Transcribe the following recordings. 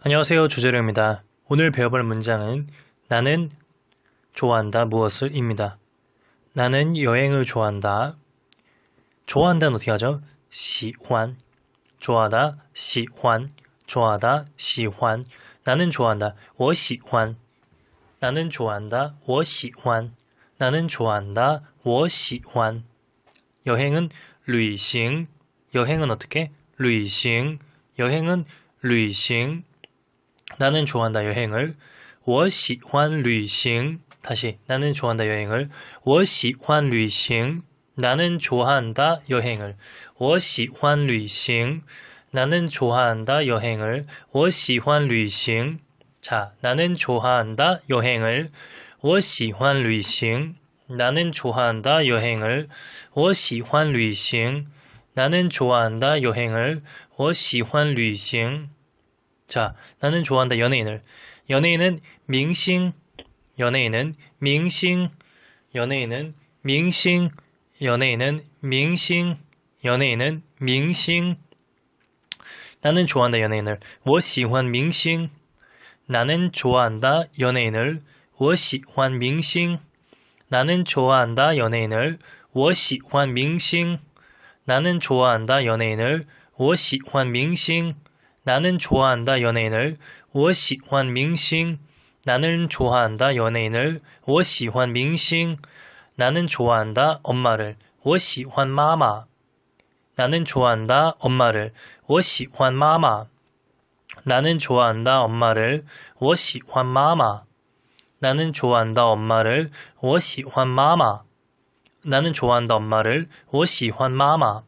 안녕하세요. 주재료입니다. 오늘 배워볼 문장은 나는 좋아한다 무엇을 입니다. 나는 여행을 좋아한다. 좋아한다는 어떻게 하죠? 喜欢 좋아하다 喜欢 좋아하다 喜欢 나는 좋아한다 我喜欢 나는 좋아한다 我喜欢 나는 좋아한다 我喜欢 여행은 旅行 여행은 어떻게? 旅行 여행은 旅行 나는 좋아한다 여행을 我喜欢旅行 다시 나는 좋아한다 여행을 我喜欢旅行 나는 좋아한다 여행을 我喜欢旅行 나는 좋아한다 여행을 我喜欢旅行 자, 나는 좋아한다 여행을 我喜欢旅行 나는 좋아한다 여행을 我喜欢旅行 나는 좋아한다 여행을 我喜欢旅行 자, 나는 좋아한다 연예인을. 연예인은 밍싱, 연예인은 밍싱, 연예인은 밍싱, 연예인은 밍싱, 연예인은 밍싱. 나는 좋아한다 연예인을. 我喜欢明星. 나는 좋아한다 연예인을. 我喜欢明星. 나는 좋아한다 연예인을. 我喜欢明星. 나는 좋아한다 연예인을. 我喜欢明星. 나는 좋아한다 연예인을 我喜欢明星 나는 좋아한다 연예인을 我喜欢明星 나는 좋아한다 엄마를 我喜欢妈妈 나는 좋아한다 엄마를 我喜欢妈妈 나는 좋아한다 엄마를 我喜欢妈妈 나는 좋아한다 엄마를 我喜欢妈妈 나는 좋아한다 엄마를 我喜欢妈妈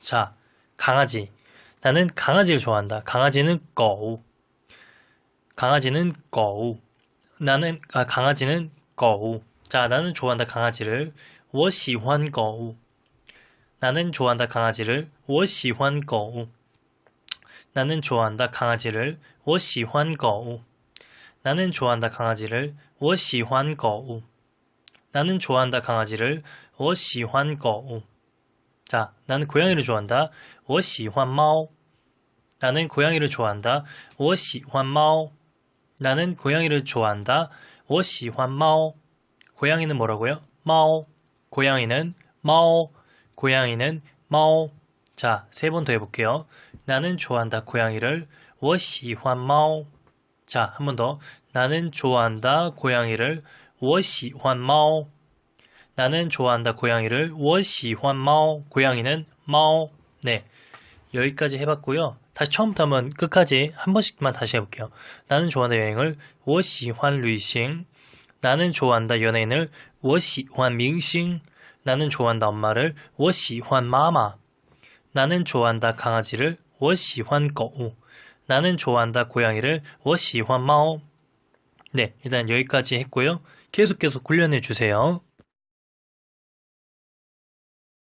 자, 강아지 나는 강아지를 좋아한다. 강아지는狗. 강아지는 狗. 나는 아, 강아지는 狗. 자, 나는 좋아한다 강아지를 我喜欢狗. 나는 좋아한다 강아지를 我喜欢狗. 나는 좋아한다 강아지를 我喜欢狗. 나는 좋아한다 강아지를 我喜欢狗. 나는 좋아한다 강아지를 我喜欢狗. 자, 나는 고양이를 좋아한다. 我喜欢猫. 나는 고양이를 좋아한다. 我喜欢猫. 나는 고양이를 좋아한다. 我喜欢猫. 고양이는 뭐라고요? 猫. 고양이는 猫. 고양이는 猫. 자, 세 번 더 해볼게요. 나는 좋아한다 고양이를 我喜欢猫. 자, 한 번 더. 나는 좋아한다 고양이를 我喜欢猫. 나는 좋아한다 고양이를 我喜欢猫. 고양이는 猫. 네. 여기까지 해봤고요. 다시 처음부터 한번 끝까지 한 번씩만 다시 해볼게요. 나는 좋아한다 여행을 我喜欢旅行. 나는 좋아한다 연예인을 我喜欢明星. 나는 좋아한다 엄마를 我喜欢妈妈. 나는 좋아한다 강아지를 我喜欢狗. 나는 좋아한다 고양이를 我喜欢猫. 네, 일단 여기까지 했고요. 계속 계속 훈련해 주세요.